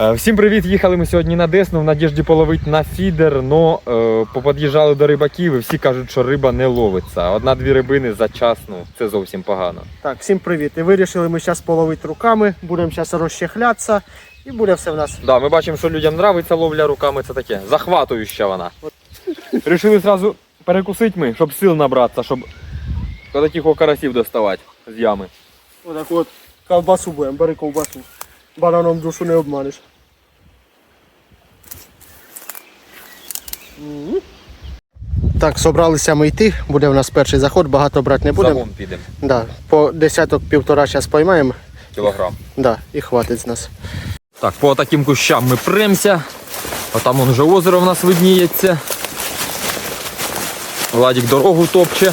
Е, Всім привіт! Їхали ми сьогодні на Десну в надіжді половити на фідер, но е, попод'їжджали до рибаків і всі кажуть, що риба не ловиться. Одна-дві рибини за час, ну це зовсім погано. Так, всім привіт. І вирішили ми зараз половити руками, будемо зараз розчехлятися і буде все в нас. Да, ми бачимо, що людям нравиться ловля руками, це таке. Захватуюча вона. Рішили зразу перекусити ми, щоб сил набратися, щоб таких окарасів доставати з ями. Отак от ковбасу будемо, бери ковбасу. Бананом душу не обманеш. Так, собралися ми йти, буде в нас перший заход, багато брати не будемо. Загон підемо. Да, по десяток півтора зараз поймаємо, Кілограм. да, і хватить з нас. Так, по таким кущам ми премся. А там вон вже озеро в нас видніється. Владик дорогу топче.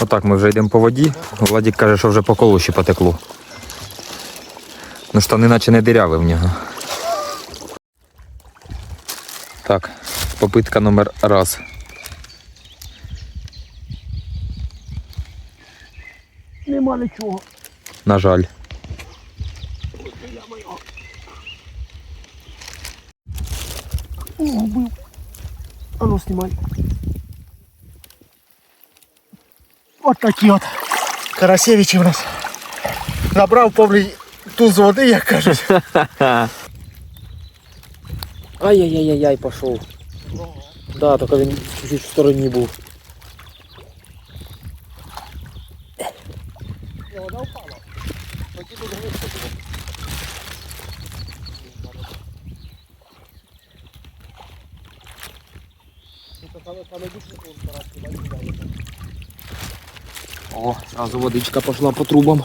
Отак ми вже йдемо по воді. Владик каже, що вже по колоші потекло. Ну штани наче не диряви в нього. Так, попитка номер раз. Нема нічого. На жаль. О, був. А ну знімай. От такі от карасевичі в нас. Набрав повний туз води, як кажуть. Ай-яй-яй-яй, пішов. Да, тільки він чуть в стороні був. Вода впала. Тоді буде глибше було. Це саме саме більше тут карасі, бачите, О, сразу водичка пошла по трубам.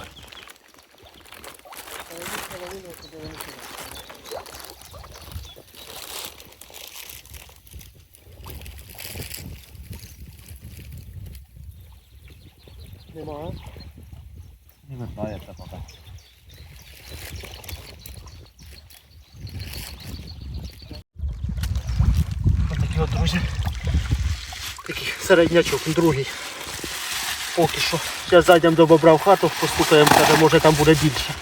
От, друзі. Такий середнячок, другий. Поки що. Зараз зайдемо до бобра в хату, постукаємо, каже, може там буде більше.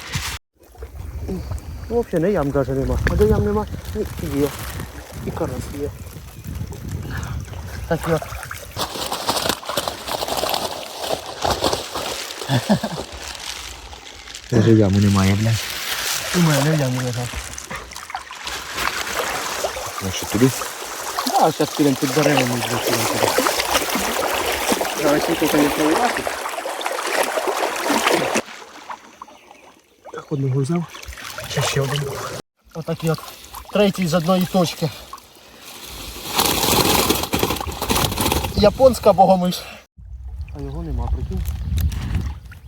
Ну, взагалі не ям навіть нема. А де ям нема? Ну, Є. І карась є. Так от. Даже яму немає, блядь. У мене яму лежав. Ну що туди? Да, зараз підемо під деревами і підемо туди. Зараз тільки, звісно, вилазить. Так, одного взяв. Ще ще один. Отакий от. Третій з одної точки. Японська богомиш. А його нема, прикинь.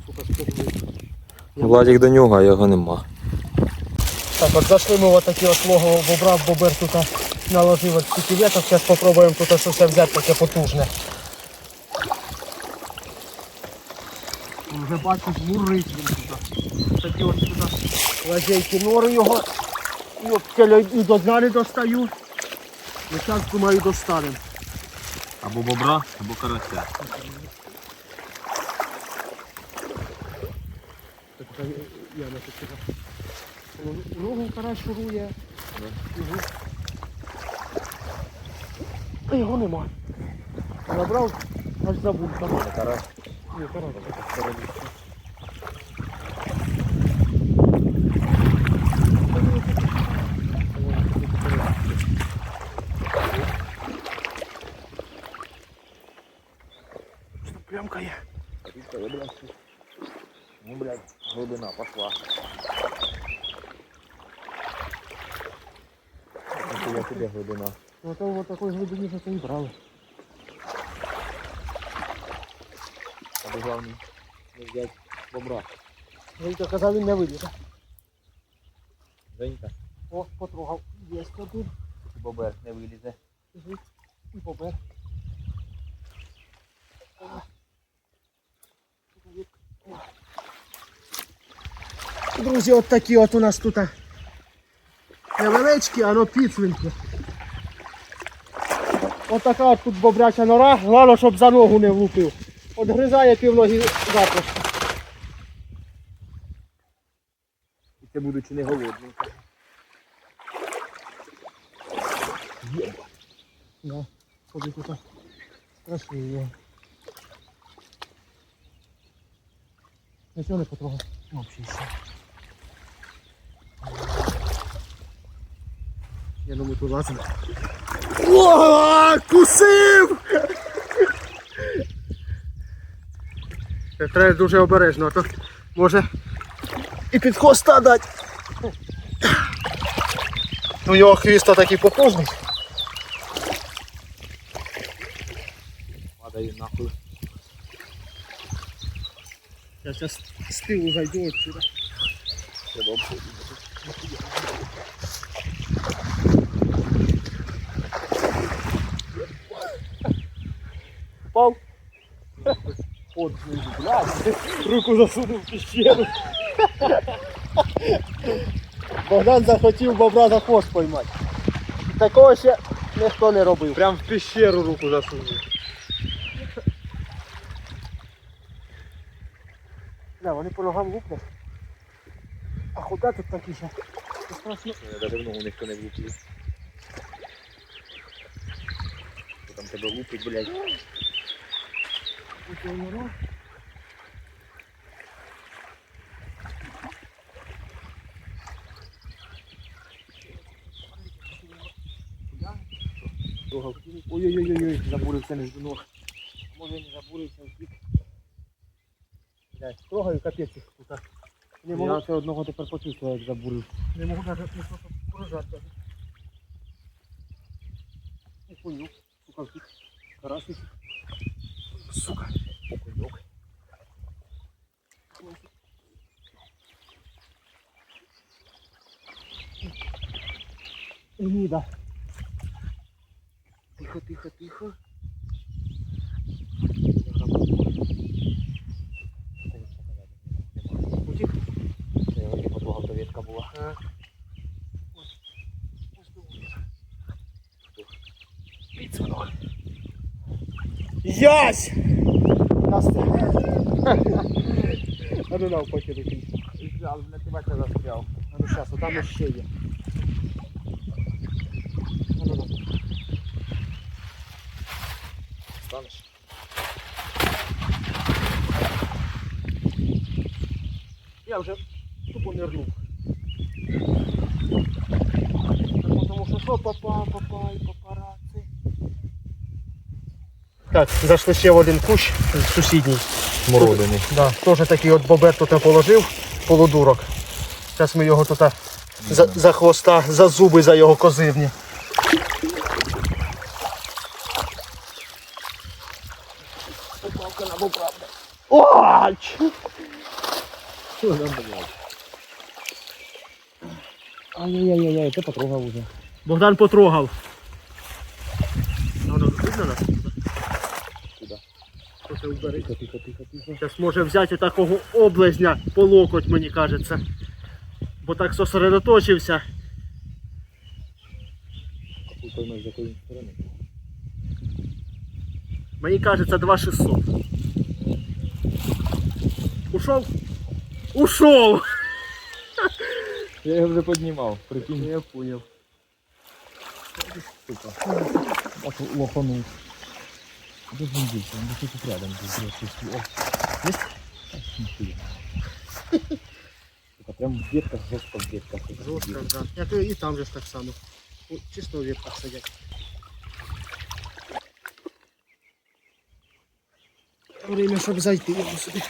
Сука, спиртний. Владик до нього, а його нема. Так, от зайшли ми в отакі от логово бобра, бобер тут наложив от стільки веток. Зараз спробуємо тут щось взяти таке потужне. Вже бачу, жмурить він тут. Такі от сюди лазейки нори його. І от і до дна не достаю. І зараз думаю достанемо. Або бобра, або карася. Яма тут. Ногу карась шурує. Угу. А його нема. Набрав, аж забув там. Ні, карась. Що Плямка є. Ну, блядь, глибина пошла. Я тебе глибина. Ну то вот такой глибині що це і брали. А головне не взяти бобра. Женька казав, він не вилізе. Женька, О, потрогав. Є один. бобер не вилізе. Біжить. І побер. Друзі, от такі от у нас тут невеличкі, а но піцвинки. От тут бобряча нора, головне, щоб за ногу не влупив. От гризає півногі запросто. не будучи не голодним. Єба. Да, ходи тут красиво. Нічого не потрогав. Взагалі все. Я думаю, тут лазимо. О, кусив! Треба дуже обережно, а то може і під хвоста дати. У нього хвіст такий потужний. Падає нахуй. Я зараз з тилу зайду отсюда. Упав. От, блядь, руку засунув в піщеру. Богдан захотів бобра за хвост поймати. Такого ще ніхто не робив. Прям в пещеру руку засунув. Да, вони по ногам луплять. А куди тут такі ще? Це страшно. Навіть в ногу ніхто не влупив. Там тебе лупить, блядь. Ой-ой-ой, забурився між ног. Може не забурився втік. Блядь, трогаю капець їх тут. Не можу, Я все одного тепер почувствував, як забурив. не можу навіть не просто прожати. Окунюк, сука, втік. Карасик. Сука. Окуньок. Гніда. Тихо, тихо, тихо. Утік. Я не потрогав, то ветка була. А. Підсунок. Ясь! Настя. А ну навпаки до кінця. Але, блядь, ти бачиш, застряв. Ну зараз, там ще є. Ну, ну. Станеш? Я вже тупо нирнув. Тому що що попав, попав, папараці. Так, зайшли ще в один кущ сусідній. Смородини. Да, теж такий от бобер тут положив, полудурок. Зараз ми його тут за, за хвоста, за зуби, за його козивні. Ой! Що там, блядь? Ай-яй-яй, ти потрогав уже. Богдан потрогав. Ну, ну, видно нас? Трохи убери. Тихо, тихо, тихо, тихо. Зараз може взяти такого облезня по локоть, мені кажеться. Бо так сосредоточився. Мені кажеться 2600. Ушов? Ушов! Я його вже піднімав, прикинь. Я понял. Сука. Лоханув. Ж він дівся? Він десь тут рядом. Есть? Сука, прям в ветках, жорстко в ветках. Жорстко, да. Як і там же так само. Чисто в ветках сидять. Время, щоб зайти йому сюди.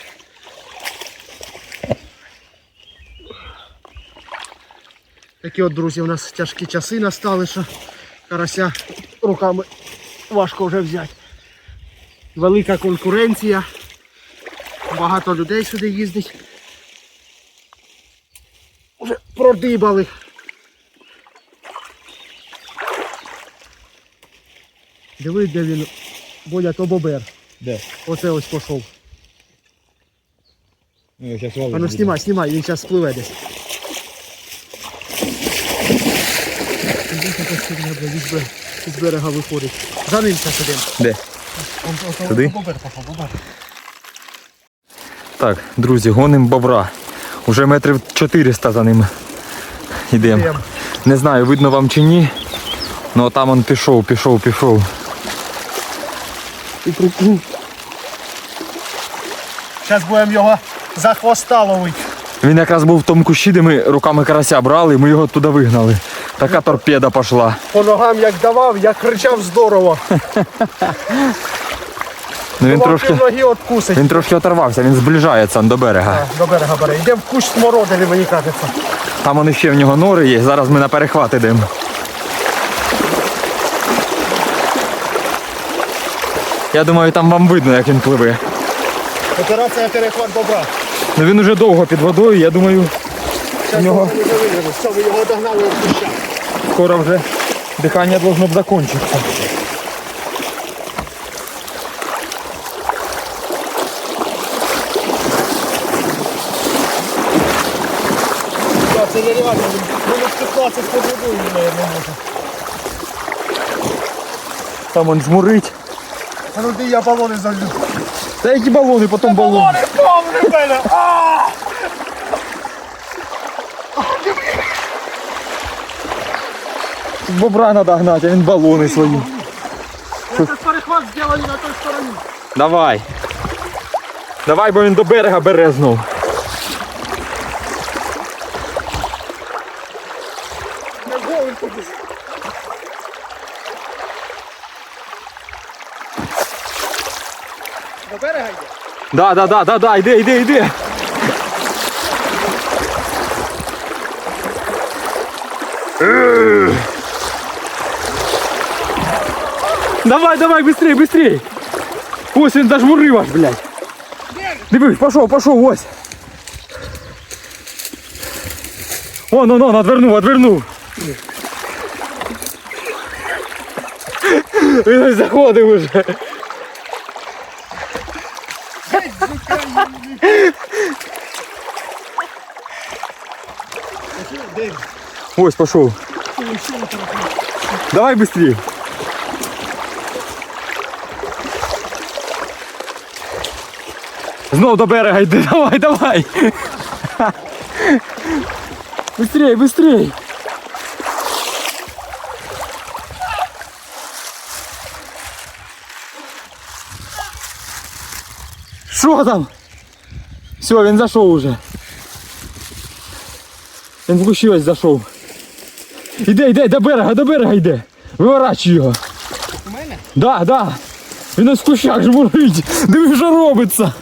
Такі от, друзі, у нас тяжкі часи настали, що карася руками важко вже взяти. Велика конкуренція. Багато людей сюди їздить. Вже продибали. Диви, де він. Бодя, то бобер. Де? Оце ось пішов. Ну, А ну знімай, знімай, він зараз спливе десь. З берега виходить. За ним ідемо. Де? Туди? Так, друзі, гоним бобра. Уже метрів 400 за ним. Йдемо. Не знаю, видно вам чи ні. Ну там он пішов, пішов, пішов. І прикинь. Зараз будемо його за хвоста ловити. Він якраз був в тому кущі, де ми руками карася брали, і ми його туди вигнали. Така торпеда пішла. По ногам як давав, я кричав здорово. Ну він трошки, ноги откусить. він трошки оторвався, він зближається до берега. До берега бере. Йдемо в кущ смородини, мені кажеться. Там вони ще в нього нори є, зараз ми на перехват ідемо. Я думаю, там вам видно, як він пливе. Операція перехват добра. Ну він уже довго під водою, я думаю, Зараз нього-. Все, ви його догнали в кущах. Скоро вже дихання должно б закончитися. Так, це нереально. Минут 15 під водою, мабуть. Там он жмурить. А ну де я балони залью. Та які балони, потім балони. Балони повні в мене! А! Бобра треба гнати, а він балони свої. Це перехват зробили на той стороні. Давай. Давай, бо він до берега бере знов. До берега йде? Да, да, да, да, да, йди, йди, йди. Давай, давай, быстрей, быстрей. Ось він зажмурив аж, блядь. Дивись, пошов, пошов, ось. Вон, он, он, отвернув, отвернув. Він ось заходив уже. Де він? Ось пошов. Давай быстрее. Знов до берега йди, давай, давай. Быстрей, быстрей. Що там? Все, він зайшов уже. Він в кущі ось зайшов. Іде, іде, до берега, до берега йде. Виворачуй його. У мене? Да, да. Він ось в кущах жмурить. Диви, що робиться.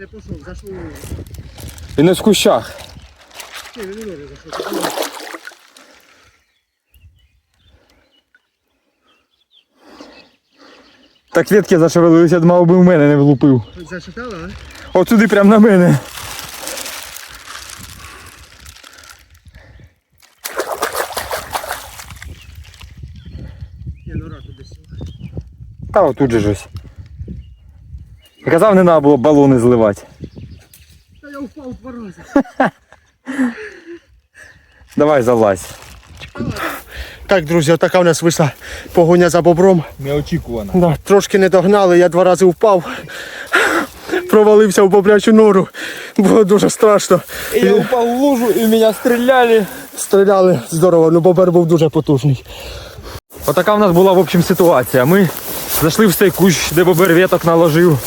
Де пішов, зайшов. Він ось в кущах. Ні, він не може зайшов. Так ветки зашевелилися, я думав, би в мене не влупив. Зачитала, а? От сюди прям на мене. Ні, нора туди сіла. Та отут же ж ось. Я казав, не треба було балони зливати. Та я впав два рази. Давай залазь. Так, друзі, отака у нас вийшла погоня за бобром. Неочікувано. Да, трошки не догнали, я два рази впав. Провалився в бобрячу нору. Було дуже страшно. І Я упав в лужу і в мене стріляли. Стріляли здорово, ну бобер був дуже потужний. Отака в нас була в общем ситуація. Ми зайшли в цей кущ, де бобер веток наложив.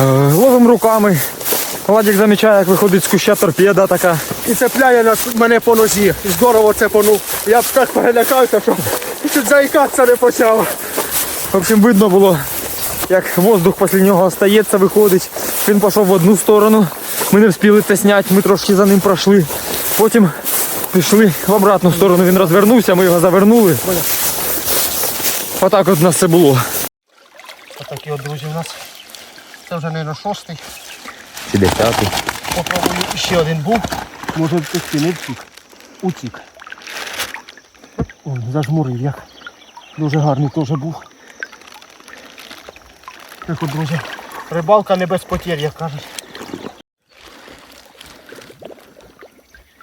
Е, Ловимо руками. Владик замічає, як виходить з куща торпеда така. І цепляє нас, мене по нозі. Здорово цепанув. Я б так перелякався, що чуть заїкатися не почав. В общем, видно було, як воздух після нього остається, виходить. Він пішов в одну сторону. Ми не встигли це зняти, ми трошки за ним пройшли. Потім пішли в обратну сторону. Він розвернувся, ми його завернули. Отак от у нас це було. Отакі от друзі у нас. Це вже не на шостий. Чи десятий. Попробую ще один був. Може втекти, не втік. Утік. Ой, зажмурив як. Дуже гарний теж був. Так от, друзі. Рибалка не без потерь, як кажуть.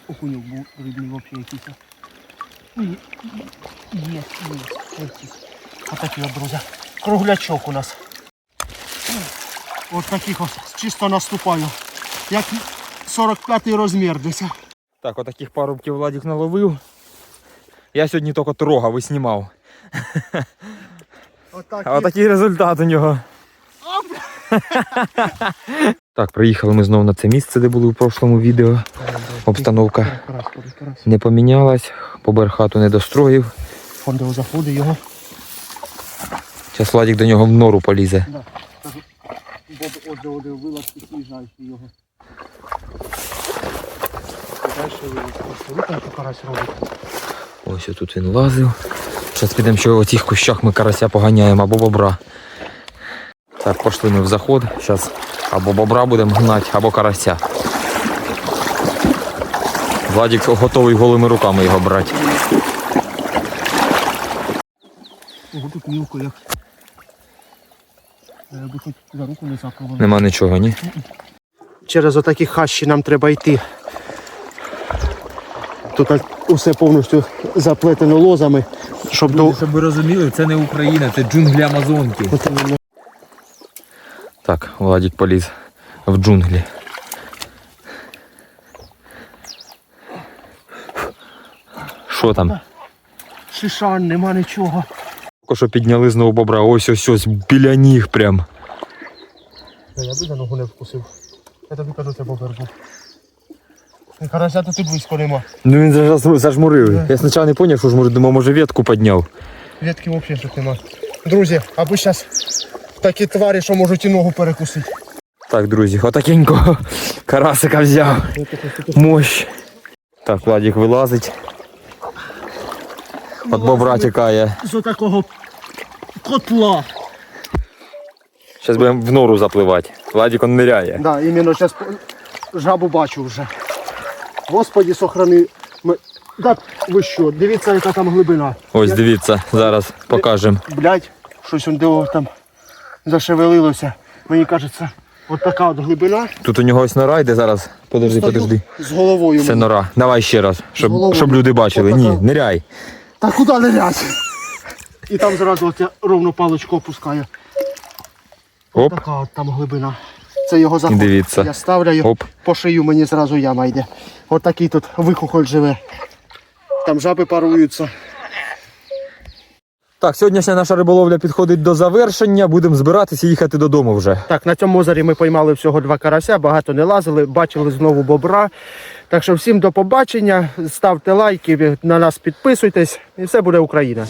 Окуньок був рибний взагалі якийсь. Ні, Є, є, якийсь. Отакий от, друзі. Круглячок у нас. От таких ось чисто наступаю. Як 45 розмір десь. Так, отаких парубків Владик наловив. Я сьогодні тільки трогав і знімав. Отак. А отакий результат у нього. Так, приїхали ми знову на це місце, де були в прошлому відео. Обстановка не помінялась, побер хату не достроїв. Фондово заходи його. Зараз Владик до нього в нору полізе. Боб отже один вилаз і з'їжджай його. Далі. Що карась робить. Ось отут він лазив. Зараз підемо ще в цих кущах ми карася поганяємо або бобра. Так, пішли ми в заход. Зараз або бобра будемо гнати, або карася. Владик готовий голими руками його брати. Ого, тут мілко як. Я би хоч за руку не заколов. Нема нічого, ні? Через отакі хащі нам треба йти. Тут усе повністю заплетено лозами, щоб до. Щоб ви розуміли, це не Україна, це джунглі Амазонки. Так, Владик поліз в джунглі. Що там? Шишан, нема нічого. Тільки що підняли знову бобра, ось ось ось біля ніг прям. Я би за ногу не вкусив. Я тобі кажу, це бобер був. Карася тут близько нема. Ну він заж- зажмурив. Я спочатку не зрозумів, що жмурив, думав, може ветку підняв. Ветки взагалі тут нема. Друзі, аби зараз такі тварі, що можуть і ногу перекусити. Так, друзі, отакенького карасика взяв. Мощ. Так, Владик вилазить. От бобра тікає. З отакого котла. Зараз будемо в нору запливати. Владик он ниряє. Да, іменно зараз жабу бачу вже. Господі, сохрани. Ми... Да, ви що, дивіться, яка там глибина. Ось дивіться, зараз покажемо. Блять, щось он де там зашевелилося. Мені кажеться, от така от глибина. Тут у нього ось нора йде зараз. Подожди, Стою подожди. З головою. Це мені. нора. Давай ще раз, щоб, головою. щоб люди бачили. Ні, Отака. ниряй. Та куди нирять? І там зразу от я ровно паличку опускаю. Оп. Така от там глибина. Це його заход. Дивіться. Я ставляю, Оп. по шию мені зразу яма йде. От такий тут вихохоль живе. Там жаби паруються. Так, сьогоднішня наша риболовля підходить до завершення. Будемо збиратися і їхати додому вже. Так, на цьому озері ми поймали всього два карася, багато не лазили, бачили знову бобра. Так що всім до побачення, ставте лайки, на нас підписуйтесь і все буде Україна.